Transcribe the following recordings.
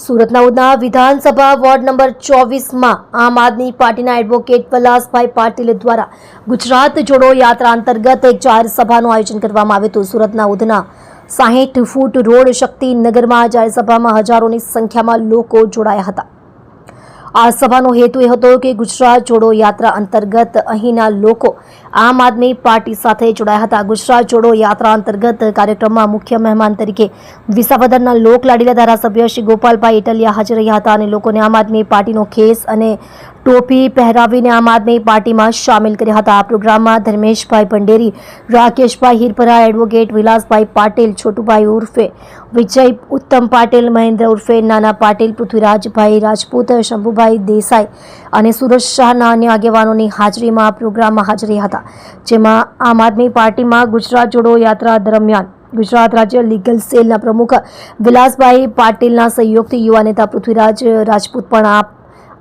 સુરતના ઉધના વિધાનસભા ward number ચોવીસમાં આમ આદમી પાર્ટીના એડવોકેટ પલાસભાઈ પાટીલ દ્વારા ગુજરાત જોડો યાત્રા અંતર્ગત એક જાહેર સભાનું આયોજન કરવામાં આવ્યું હતું. સુરતના ઉધના સાહીઠ ફૂટ રોડ શક્તિનગરમાં જાહેર સભામાં હજારોની સંખ્યામાં લોકો જોડાયા હતા. આ સભાનો હેતુ એ હતો કે ગુજરાત જોડો યાત્રા અંતર્ગત અહીંના લોકો આમ આદમી પાર્ટી સાથે જોડાયા હતા. ગુજરાત જોડો યાત્રા અંતર્ગત કાર્યક્રમમાં મુખ્ય મહેમાન તરીકે વિસાવદરના લોકલાડીલા ધારાસભ્ય શ્રી ગોપાલભાઈ ઇટલિયા હાજર રહ્યા હતા અને લોકોને આમ આદમી પાર્ટીનો ખેસ અને ટોપી પહેરાવીને આમ આદમી પાર્ટીમાં સામેલ કર્યા હતા. આ પ્રોગ્રામમાં ધર્મેશભાઈ ભંડેરી, રાકેશભાઈ હિરપરા એડવોકેટ વિલાસભાઈ પાટીલ, છોટુભાઈ ઉર્ફે વિજય ઉત્તમ પાટીલ, મહેન્દ્ર ઉર્ફે નાના પાટીલ, પૃથ્વીરાજભાઈ રાજપૂત, શંભુભાઈ દેસાઈ અને સુરજ શાહના અન્ય આગેવાનોની હાજરીમાં આ પ્રોગ્રામમાં હાજરી હતા. જેમાં આમ આદમી પાર્ટીમાં ગુજરાત જોડો યાત્રા દરમિયાન ગુજરાત રાજ્ય લીગલ સેલના પ્રમુખ વિલાસભાઈ પાટીલના સહયોગથી યુવા નેતા પૃથ્વીરાજ રાજપૂત પણ આ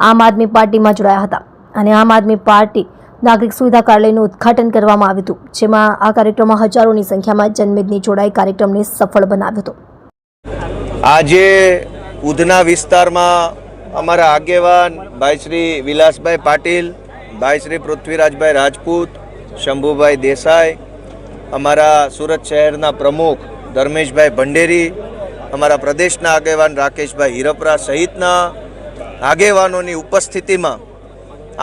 આમ આદમી પાર્ટીમાં જોડાયા હતા. અને આમ આદમી પાર્ટી નાગરિક સુવિધા કાર્યાલયનું ઉદ્ઘાટન કરવામાં આવ્યું હતું, જેમાં આ કાર્યક્રમમાં હજારોની સંખ્યામાં જનમેદની જોડાઈ કાર્યક્રમને સફળ બનાવ્યો હતો. આજે ઉધના વિસ્તારમાં અમારા આગેવાન ભાઈ શ્રી વિલાસભાઈ પાટીલ, ભાઈ શ્રી પૃથ્વીરાજભાઈ રાજપૂત, શંભુભાઈ દેસાઈ, અમારા સુરત શહેરના પ્રમુખ ધર્મેશભાઈ ભંડેરી, અમારા પ્રદેશના આગેવાન રાકેશભાઈ હિરપરા સહિતના આગેવાનોની ઉપસ્થિતિમાં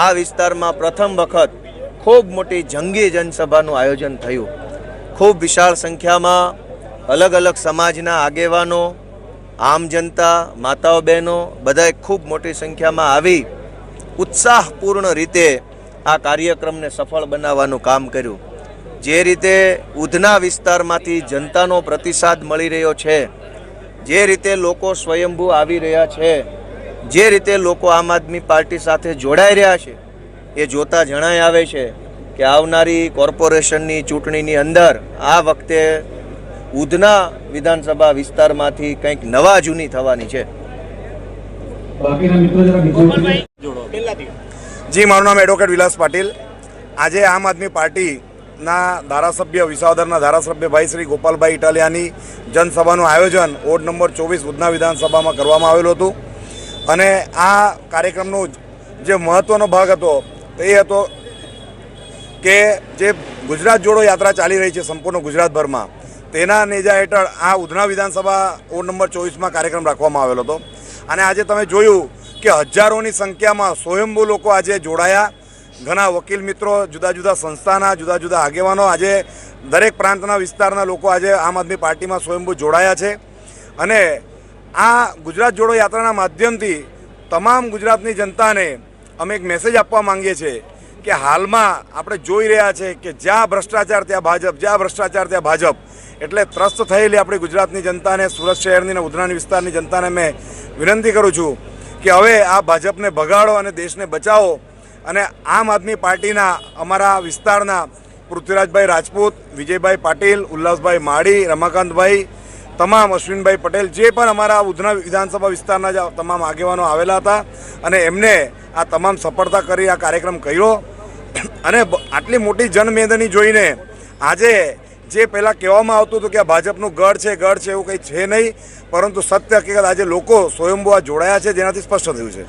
આ વિસ્તારમાં પ્રથમ વખત ખૂબ મોટી જંગી જનસભાનું આયોજન થયું. ખૂબ વિશાળ સંખ્યામાં અલગ અલગ સમાજના આગેવાનો, આમ જનતા, માતાઓ બહેનો બધાએ ખૂબ મોટી સંખ્યામાં આવી ઉત્સાહપૂર્ણ રીતે આ કાર્યક્રમને સફળ બનાવવાનું કામ કર્યું. જે રીતે ઉધના વિસ્તારમાંથી જનતાનો પ્રતિસાદ મળી રહ્યો છે, જે રીતે લોકો સ્વયંભૂ આવી રહ્યા છે જે રીતે લોકો આમ આદમી પાર્ટી સાથે જોડાઈ રહ્યા છે એ જોતા જણાય આવે છે કે આવનારી કોર્પોરેશનની ચૂંટણીની અંદર આ વખતે ઉધના વિધાનસભા વિસ્તારમાંથી કંઈક નવા જૂની થવાની છે. બાકીના મિત્રો જરા નીચે જી મારું નામ એડવોકેટ વિલાસ પાટીલ. આજે આમ આદમી પાર્ટીના ધારાસભ્ય વિસાવદરના ધારાસભ્ય ભાઈ શ્રી ગોપાલભાઈ ઇટાલિયાની જનસભાનું આયોજન વોર્ડ નંબર ચોવીસ ઉધના વિધાનસભામાં કરવામાં આવેલું હતું. અને આ કાર્યક્રમનો જે મહત્ત્વનો ભાગ હતો, તે એ હતો કે જે ગુજરાત જોડો યાત્રા ચાલી રહી છે સંપૂર્ણ ગુજરાતભરમાં, તેના નેજા હેઠળ આ ઉધના વિધાનસભા વોર્ડ નંબર ચોવીસમાં કાર્યક્રમ રાખવામાં આવેલો હતો. અને આજે તમે જોયું કે હજારોની સંખ્યામાં સ્વયંભૂ લોકો આજે જોડાયા. ઘણા વકીલ મિત્રો, જુદા જુદા સંસ્થાના, જુદા જુદા આગેવાનો આજે દરેક પ્રાંતના વિસ્તારના લોકો આજે આમ આદમી પાર્ટીમાં સ્વયંભૂ જોડાયા છે. અને આ ગુજરાત જોડો યાત્રાના માધ્યમથી તમામ ગુજરાતની જનતાને અમે એક મેસેજ આપવા માંગીએ છીએ કે હાલમાં આપણે જોઈ રહ્યા છે કે જ્યાં ભ્રષ્ટાચાર ત્યાં ભાજપ, જ્યાં ભ્રષ્ટાચાર ત્યાં ભાજપ, એટલે ત્રસ્ત થયેલી આપણી ગુજરાતની જનતાને, સુરત શહેરની અને ઉધનાની વિસ્તારની જનતાને મેં વિનંતી કરું છું કે હવે આ ભાજપને ભગાડો અને દેશને બચાવો અને આમ આદમી પાર્ટીના અમારા વિસ્તારના પૃથ્વીરાજભાઈ રાજપૂત, વિજયભાઈ પાટીલ, ઉલ્લાસભાઈ માળી, રમાકાંતભાઈ તમામ અશ્વિનભાઈ પટેલ જે પણ અમારા ઉધના વિધાનસભા વિસ્તારના તમામ આગેવાનો આવેલા હતા અને એમને આ તમામ સફળતા કરી, આ કાર્યક્રમ કર્યો. અને આટલી મોટી જનમેદની જોઈને આજે જે પહેલાં કહેવામાં આવતું હતું કે આ ભાજપનું ગઢ છે ગઢ છે એવું કંઈ છે નહીં, પરંતુ સત્ય હકીકત આજે લોકો સ્વયંભૂ આ જોડાયા છે જેનાથી સ્પષ્ટ થયું છે.